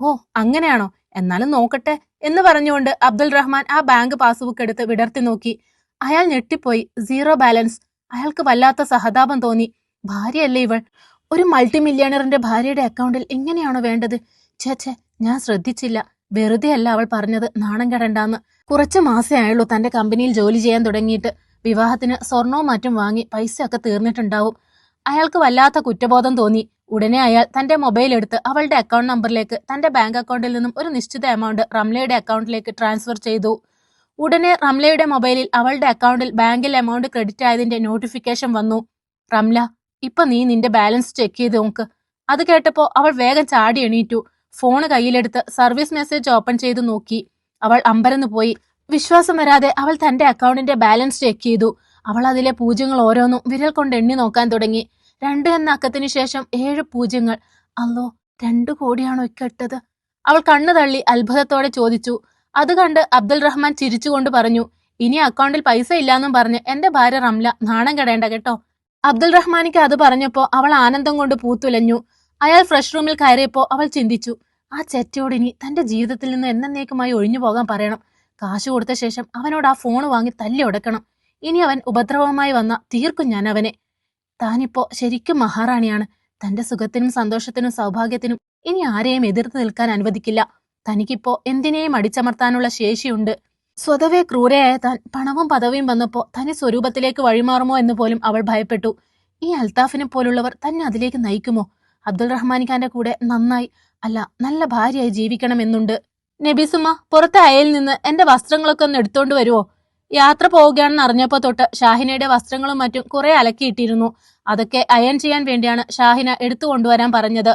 ഓ അങ്ങനെയാണോ? എന്നാലും നോക്കട്ടെ എന്ന് പറഞ്ഞുകൊണ്ട് അബ്ദുൽ റഹ്മാൻ ആ ബാങ്ക് പാസ്ബുക്ക് എടുത്ത് വിടർത്തി നോക്കി. അയാൾ ഞെട്ടിപ്പോയി. Zero balance. അയാൾക്ക് വല്ലാത്ത സഹതാപം തോന്നി. ഭാര്യയല്ലേ ഇവൾ? ഒരു മൾട്ടി മില്യണറിന്റെ ഭാര്യയുടെ അക്കൗണ്ടിൽ എങ്ങനെയാണോ വേണ്ടത്? ഛേ ഞാൻ ശ്രദ്ധിച്ചില്ല. വെറുതെ അല്ല അവൾ പറഞ്ഞത് നാണം കെടണ്ടാന്ന്. കുറച്ച് മാസേ ആയുള്ളൂ തന്റെ കമ്പനിയിൽ ജോലി ചെയ്യാൻ തുടങ്ങിയിട്ട്. വിവാഹത്തിന് സ്വർണവും മറ്റും വാങ്ങി പൈസയൊക്കെ തീർന്നിട്ടുണ്ടാവും. അയാൾക്ക് വല്ലാത്ത കുറ്റബോധം തോന്നി. ഉടനെ അയാൾ തന്റെ മൊബൈൽ എടുത്ത് അവളുടെ അക്കൗണ്ട് നമ്പറിലേക്ക് തന്റെ ബാങ്ക് അക്കൗണ്ടിൽ നിന്നും ഒരു നിശ്ചിത എമൗണ്ട് റംലയുടെ അക്കൗണ്ടിലേക്ക് ട്രാൻസ്ഫർ ചെയ്തു. ഉടനെ റംലയുടെ മൊബൈലിൽ അവളുടെ അക്കൗണ്ടിൽ ബാങ്കിൽ എമൗണ്ട് ക്രെഡിറ്റ് ആയതിന്റെ നോട്ടിഫിക്കേഷൻ വന്നു. റംല ഇപ്പൊ നീ നിന്റെ ബാലൻസ് ചെക്ക് ചെയ്ത് നോക്ക്. അത് കേട്ടപ്പോ അവൾ വേഗം ചാടി എണീറ്റു. ഫോൺ കയ്യിലെടുത്ത് സർവീസ് മെസ്സേജ് ഓപ്പൺ ചെയ്തു നോക്കി. അവൾ അമ്പരന്ന് പോയി. വിശ്വാസം വരാതെ അവൾ തന്റെ അക്കൗണ്ടിന്റെ ബാലൻസ് ചെക്ക് ചെയ്തു. അവൾ അതിലെ പൂജ്യങ്ങൾ ഓരോന്നും വിരൽ കൊണ്ട് എണ്ണി നോക്കാൻ തുടങ്ങി. രണ്ട് എന്ന അക്കത്തിന് ശേഷം ഏഴ് പൂജ്യങ്ങൾ അല്ലോ രണ്ടു കോടിയാണോ ഇക്കട്ടത്? അവൾ കണ്ണു തള്ളി അത്ഭുതത്തോടെ ചോദിച്ചു. അത് കണ്ട് അബ്ദുൽ റഹ്മാൻ ചിരിച്ചുകൊണ്ട് പറഞ്ഞു ഇനി അക്കൗണ്ടിൽ പൈസ ഇല്ലാന്നും പറഞ്ഞ് എന്റെ ഭാര്യ റംല നാണം കെടേണ്ട കേട്ടോ. അബ്ദുൽ റഹ്മാനിക്ക് അത് പറഞ്ഞപ്പോ അവൾ ആനന്ദം കൊണ്ട് പൂത്തുലഞ്ഞു. അയാൾ ഫ്രഷ് റൂമിൽ കയറിയപ്പോ അവൾ ചിന്തിച്ചു ആ ചെറ്റയോട് ഇനി തന്റെ ജീവിതത്തിൽ നിന്ന് എന്നേക്കുമായി ഒഴിഞ്ഞു പോകാൻ പറയണം. കാശ് കൊടുത്ത ശേഷം അവനോട് ആ ഫോൺ വാങ്ങി തല്ലി ഉടക്കണം. ഇനി അവൻ ഉപദ്രവമായി വന്ന തീർക്കും ഞാൻ അവനെ താനിപ്പോ ശരിക്കും മഹാറാണിയാണ്. തന്റെ സുഖത്തിനും സന്തോഷത്തിനും സൗഭാഗ്യത്തിനും ഇനി ആരെയും എതിർത്ത് നിൽക്കാൻ അനുവദിക്കില്ല. തനിക്കിപ്പോ എന്തിനേയും അടിച്ചമർത്താനുള്ള ശേഷിയുണ്ട്. സ്വതവേ ക്രൂരയായ താൻ പണവും പദവിയും വന്നപ്പോ തനി സ്വരൂപത്തിലേക്ക് വഴിമാറുമോ എന്ന് പോലും അവൾ ഭയപ്പെട്ടു. ഈ അൽത്താഫിനെ പോലുള്ളവർ തന്നെ അതിലേക്ക് നയിക്കുമോ? അബ്ദുൾ റഹ്മാൻ ഖാന്റെ കൂടെ നന്നായി അല്ല നല്ല ഭാര്യയായി ജീവിക്കണമെന്നുണ്ട്. നബീസുമ്മ പുറത്തെ അയയിൽ നിന്ന് എന്റെ വസ്ത്രങ്ങളൊക്കെ ഒന്ന് എടുത്തോണ്ട് വരുവോ? യാത്ര പോവുകയാണെന്ന് അറിഞ്ഞപ്പോ തൊട്ട് ഷാഹിനയുടെ വസ്ത്രങ്ങളും മറ്റും കുറെ അലക്കിയിട്ടിരുന്നു. അതൊക്കെ അയൺ ചെയ്യാൻ വേണ്ടിയാണ് ഷാഹിന എടുത്തു കൊണ്ടുവരാൻ പറഞ്ഞത്.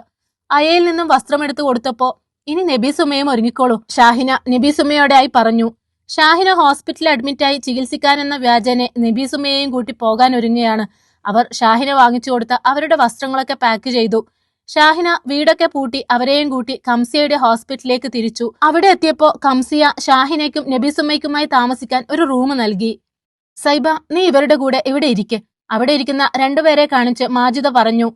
അയയിൽ നിന്നും വസ്ത്രം എടുത്തു കൊടുത്തപ്പോ ഇനി നബീസുമ്മയും ഒരുങ്ങിക്കോളൂ ഷാഹിന നബീസുമയോടായി പറഞ്ഞു. ഷാഹിന ഹോസ്പിറ്റലിൽ അഡ്മിറ്റായി ചികിത്സിക്കാനെന്ന വ്യാജനെ നബീസുമ്മയെയും കൂട്ടി പോകാൻ ഒരുങ്ങുകയാണ്. അവർ ഷാഹിന വാങ്ങിച്ചു കൊടുത്ത അവരുടെ വസ്ത്രങ്ങളൊക്കെ പാക്ക് ചെയ്തു. ഷാഹിന വീടൊക്കെ പൂട്ടി അവരെയും കൂട്ടി കംസിയയുടെ ഹോസ്പിറ്റലിലേക്ക് തിരിച്ചു. അവിടെ എത്തിയപ്പോ കംസിയ ഷാഹിനയ്ക്കും നബീസുമ്മയ്ക്കുമായി താമസിക്കാൻ ഒരു റൂം നൽകി. സൈബ നീ ഇവരുടെ കൂടെ ഇവിടെ ഇരിക്കെ? അവിടെ ഇരിക്കുന്ന രണ്ടുപേരെ കാണിച്ച് മാജിദ പറഞ്ഞു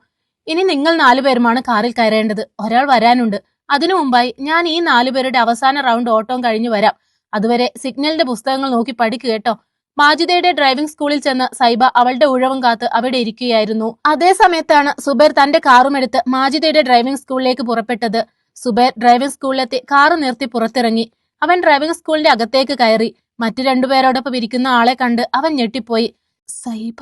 ഇനി നിങ്ങൾ നാലുപേരുമാണ് കാറിൽ കയറേണ്ടത്. ഒരാൾ വരാനുണ്ട്. അതിനു മുമ്പായി ഞാൻ ഈ നാലുപേരുടെ അവസാന റൗണ്ട് ഓട്ടം കഴിഞ്ഞു വരാം. അതുവരെ സിഗ്നലിന്റെ പുസ്തകങ്ങൾ നോക്കി പഠിക്കുക കേട്ടോ. മാജിദയുടെ ഡ്രൈവിംഗ് സ്കൂളിൽ ചെന്ന് സൈബ അവളുടെ ഉഴവും കാത്ത് അവിടെ ഇരിക്കുകയായിരുന്നു. അതേ സമയത്താണ് സുബൈർ തന്റെ കാറും എടുത്ത് മാജിദയുടെ ഡ്രൈവിംഗ് സ്കൂളിലേക്ക് പുറപ്പെട്ടത്. സുബൈർ ഡ്രൈവിംഗ് സ്കൂളിലെത്തി കാറ് നിർത്തി പുറത്തിറങ്ങി. അവൻ ഡ്രൈവിംഗ് സ്കൂളിന്റെ അകത്തേക്ക് കയറി. മറ്റു രണ്ടുപേരോടൊപ്പം ഇരിക്കുന്ന ആളെ കണ്ട് അവൻ ഞെട്ടിപ്പോയി. സൈബ.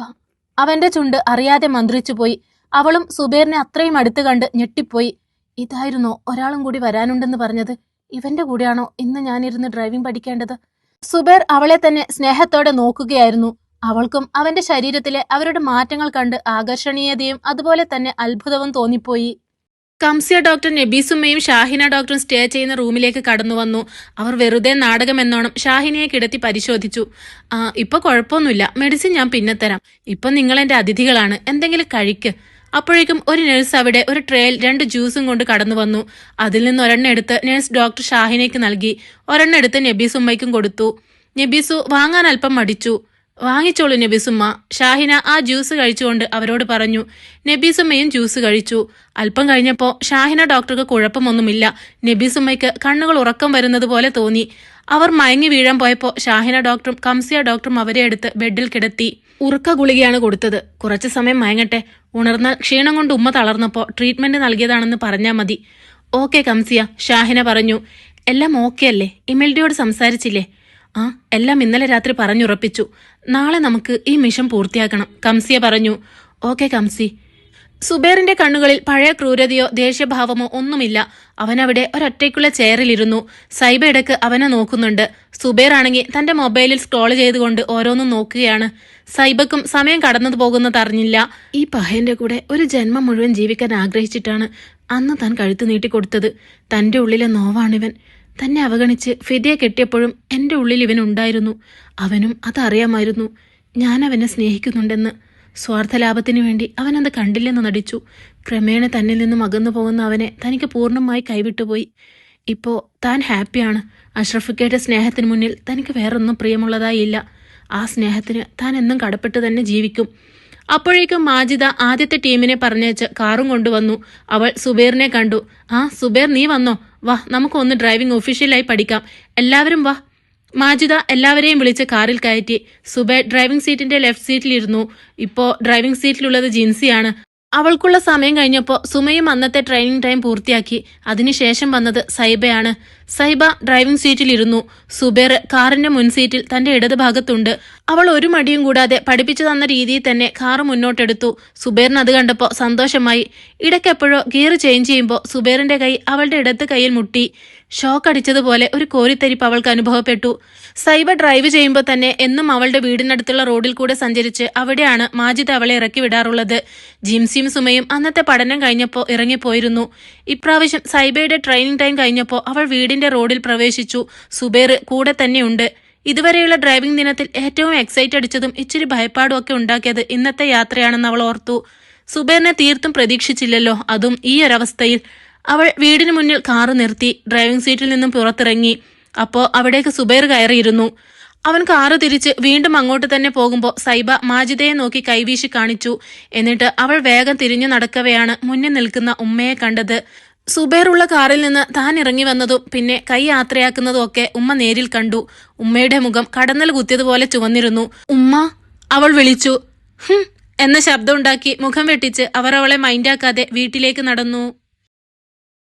അവന്റെ ചുണ്ട് അറിയാതെ മന്ത്രിച്ചുപോയി. അവളും സുബൈറിനെ അത്രയും അടുത്ത് കണ്ട് ഞെട്ടിപ്പോയി. ഇതായിരുന്നോ ഒരാളും കൂടി വരാനുണ്ടെന്ന് പറഞ്ഞത്? ഇവന്റെ കൂടെയാണോ ഇന്ന് ഞാനിരുന്ന് ഡ്രൈവിംഗ് പഠിക്കേണ്ടത്? സുബൈർ അവളെ തന്നെ സ്നേഹത്തോടെ നോക്കുകയായിരുന്നു. അവൾക്കും അവന്റെ ശരീരത്തിലെ അവരുടെ മാറ്റങ്ങൾ കണ്ട് ആകർഷണീയതയും അതുപോലെ തന്നെ അത്ഭുതവും തോന്നിപ്പോയി. കംസിയ ഡോക്ടർ നബീസുമ്മയും ഷാഹിന ഡോക്ടറും സ്റ്റേ ചെയ്യുന്ന റൂമിലേക്ക് കടന്നു വന്നു. അവർ വെറുതെ നാടകമെന്നോണം ഷാഹിനയെ കിടത്തി പരിശോധിച്ചു. ഇപ്പൊ കുഴപ്പമൊന്നുമില്ല. മെഡിസിൻ ഞാൻ പിന്നെ തരാം ഇപ്പൊ നിങ്ങൾ എന്റെ അതിഥികളാണ്. എന്തെങ്കിലും കഴിക്ക്. അപ്പോഴേക്കും ഒരു നഴ്സ് അവിടെ ഒരു ട്രേയിൽ രണ്ട് ജ്യൂസും കൊണ്ട് കടന്നു വന്നു. അതിൽ നിന്ന് ഒരെണ്ണം എടുത്ത് നഴ്സ് ഡോക്ടർ ഷാഹിനേക്ക് നൽകി. ഒരെണ്ണം എടുത്ത് നബീസുമ്മയ്ക്കും കൊടുത്തു. നബീസു വാങ്ങാൻ അല്പം മടിച്ചു. വാങ്ങിച്ചോളൂ നബീസുമ്മ. ഷാഹിന ആ ജ്യൂസ് കഴിച്ചുകൊണ്ട് അവരോട് പറഞ്ഞു നബീസുമ്മയും ജ്യൂസ് കഴിച്ചു. അല്പം കഴിഞ്ഞപ്പോൾ ഷാഹിന ഡോക്ടർക്ക് കുഴപ്പമൊന്നുമില്ല. നബീസുമ്മയ്ക്ക് കണ്ണുകൾ ഉറക്കം വരുന്നത് പോലെ തോന്നി. അവർ മയങ്ങി വീഴാൻ പോയപ്പോൾ ഷാഹിന ഡോക്ടറും കംസിയ ഡോക്ടറും അവരെ എടുത്ത് ബെഡിൽ കിടത്തി. ഉറക്ക ഗുളികയാണ് കൊടുത്തത്. കുറച്ചു സമയം മയങ്ങട്ടെ. ഉണർന്നാൽ ക്ഷീണം കൊണ്ട് ഉമ്മ തളർന്നപ്പോൾ ട്രീറ്റ്മെന്റ് നൽകിയതാണെന്ന് പറഞ്ഞാൽ മതി. ഓക്കെ കംസിയ ഷാഹിന പറഞ്ഞു. എല്ലാം ഓക്കെ അല്ലേ? ഇമിൽഡിയോട് സംസാരിച്ചില്ലേ? ആ എല്ലാം ഇന്നലെ രാത്രി പറഞ്ഞുറപ്പിച്ചു. നാളെ നമുക്ക് ഈ മിഷൻ പൂർത്തിയാക്കണം. കംസിയ പറഞ്ഞു. ഓക്കെ കംസി. സുബേറിന്റെ കണ്ണുകളിൽ പഴയ ക്രൂരതയോ ദേഷ്യഭാവമോ ഒന്നുമില്ല. അവനവിടെ ഒരൊറ്റയ്ക്കുള്ള ചെയറിലിരുന്നു. സൈബ ഇടയ്ക്ക് അവനെ നോക്കുന്നുണ്ട്. സുബേർ ആണെങ്കിൽ തന്റെ മൊബൈലിൽ സ്ക്രോൾ ചെയ്തുകൊണ്ട് ഓരോന്നും നോക്കുകയാണ്. സൈബക്കും സമയം കടന്നു പോകുന്നത് അറിഞ്ഞില്ല. ഈ പഹയന്റെ കൂടെ ഒരു ജന്മം മുഴുവൻ ജീവിക്കാൻ ആഗ്രഹിച്ചിട്ടാണ് അന്ന് താൻ കഴുത്ത് നീട്ടിക്കൊടുത്തത്. തന്റെ ഉള്ളിലെ നോവാണിവൻ. തന്നെ അവഗണിച്ച് ഫിദയെ കെട്ടിയപ്പോഴും എന്റെ ഉള്ളിൽ ഇവൻ ഉണ്ടായിരുന്നു. അവനും അതറിയാമായിരുന്നു. ഞാൻ അവനെ സ്നേഹിക്കുന്നുണ്ടെന്ന്. സ്വാർത്ഥ സ്വാർത്ഥലാഭത്തിനു വേണ്ടി അവനത് കണ്ടില്ലെന്ന് നടിച്ചു. ക്രമേണ തന്നിൽ നിന്നും അകന്നു പോകുന്ന അവനെ തനിക്ക് പൂർണമായി കൈവിട്ടുപോയി. ഇപ്പോൾ താൻ ഹാപ്പിയാണ്. അഷ്റഫിക്കയുടെ സ്നേഹത്തിന് മുന്നിൽ തനിക്ക് വേറൊന്നും പ്രിയമുള്ളതായില്ല. ആ സ്നേഹത്തിന് താൻ എന്നും കടപ്പെട്ട് തന്നെ ജീവിക്കും. അപ്പോഴേക്കും മാജിദ ആദ്യത്തെ ടീമിനെ പറഞ്ഞേച്ച് കാറും കൊണ്ടുവന്നു. അവൾ സുബേറിനെ കണ്ടു. ആ സുബേർ നീ വന്നോ? വാ നമുക്കൊന്ന് ഡ്രൈവിംഗ് ഒഫീഷ്യലായി പഠിക്കാം. എല്ലാവരും വാ. മാജിദ എല്ലാവരെയും വിളിച്ച് കാറിൽ കയറ്റി. സുബൈ ഡ്രൈവിംഗ് സീറ്റിന്റെ ലെഫ്റ്റ് സീറ്റിലിരുന്നു ഇപ്പോ ഡ്രൈവിംഗ് സീറ്റിലുള്ളത് ജിൻസിയാണ് അവൾക്കുള്ള സമയം കഴിഞ്ഞപ്പോൾ സുമയും അന്നത്തെ ട്രെയിനിങ് ടൈം പൂർത്തിയാക്കി. അതിനുശേഷം വന്നത് സൈബയാണ്. സൈബ ഡ്രൈവിംഗ് സീറ്റിലിരുന്നു. സുബേർ കാറിന്റെ മുൻസീറ്റിൽ തന്റെ ഇടതുഭാഗത്തുണ്ട് അവൾ ഒരു മടിയും കൂടാതെ പഠിപ്പിച്ചു തന്ന രീതിയിൽ തന്നെ കാർ മുന്നോട്ടെടുത്തു. സുബേറിന് അത് കണ്ടപ്പോൾ സന്തോഷമായി. ഇടയ്ക്കെപ്പോഴോ ഗിയർ ചേഞ്ച് ചെയ്യുമ്പോൾ സുബേറിന്റെ കൈ അവളുടെ ഇടത്ത് കയ്യിൽ മുട്ടി. ഷോക്ക് അടിച്ചതുപോലെ ഒരു കോരിത്തരിപ്പ് അവൾക്ക് അനുഭവപ്പെട്ടു. സൈബ ഡ്രൈവ് ചെയ്യുമ്പോൾ തന്നെ എന്നും അവളുടെ വീടിനടുത്തുള്ള റോഡിൽ കൂടെ സഞ്ചരിച്ച് അവിടെയാണ് മാജിദ് അവളെ ഇറക്കി വിടാറുള്ളത്. ജിംസിയും സുമയും അന്നത്തെ പഠനം കഴിഞ്ഞപ്പോൾ ഇറങ്ങിപ്പോയിരുന്നു. ഇപ്രാവശ്യം സൈബയുടെ ട്രെയിനിങ് ടൈം കഴിഞ്ഞപ്പോൾ അവൾ വീടിന്റെ റോഡിൽ പ്രവേശിച്ചു. സുബേർ കൂടെ തന്നെയുണ്ട്. ഇതുവരെയുള്ള ഡ്രൈവിംഗ് ദിനത്തിൽ ഏറ്റവും എക്സൈറ്റ് അടിച്ചതും ഇച്ചിരി ഭയപ്പാടും ഒക്കെ ഉണ്ടാക്കിയത് ഇന്നത്തെ യാത്രയാണെന്ന് അവൾ ഓർത്തു. സുബേറിനെ തീർത്തും പ്രതീക്ഷിച്ചില്ലല്ലോ. അതും ഈ ഒരവസ്ഥയിൽ. അവൾ വീടിന് മുന്നിൽ കാറ് നിർത്തി ഡ്രൈവിംഗ് സീറ്റിൽ നിന്നും പുറത്തിറങ്ങി. അപ്പോ അവിടേക്ക് സുബൈർ കയറിയിരുന്നു. അവൻ കാറ് തിരിച്ച് വീണ്ടും അങ്ങോട്ട് തന്നെ പോകുമ്പോൾ സൈബ മാജിദയെ നോക്കി കൈവീശി കാണിച്ചു. എന്നിട്ട് അവൾ വേഗം തിരിഞ്ഞു നടക്കവെയാണ് മുന്നിൽ നിൽക്കുന്ന ഉമ്മയെ കണ്ടത്. സുബൈർ ഉള്ള കാറിൽ നിന്ന് താൻ ഇറങ്ങി വന്നതും പിന്നെ കൈ യാത്രയാക്കുന്നതും ഒക്കെ ഉമ്മ നേരിൽ കണ്ടു. ഉമ്മയുടെ മുഖം കടന്നൽ കുത്തിയതുപോലെ ചുവന്നിരുന്നു. ഉമ്മ അവൾ വിളിച്ചു. എന്ന ശബ്ദമുണ്ടാക്കി മുഖം വെട്ടിച്ച് അവർ അവളെ മൈൻഡാക്കാതെ വീട്ടിലേക്ക് നടന്നു.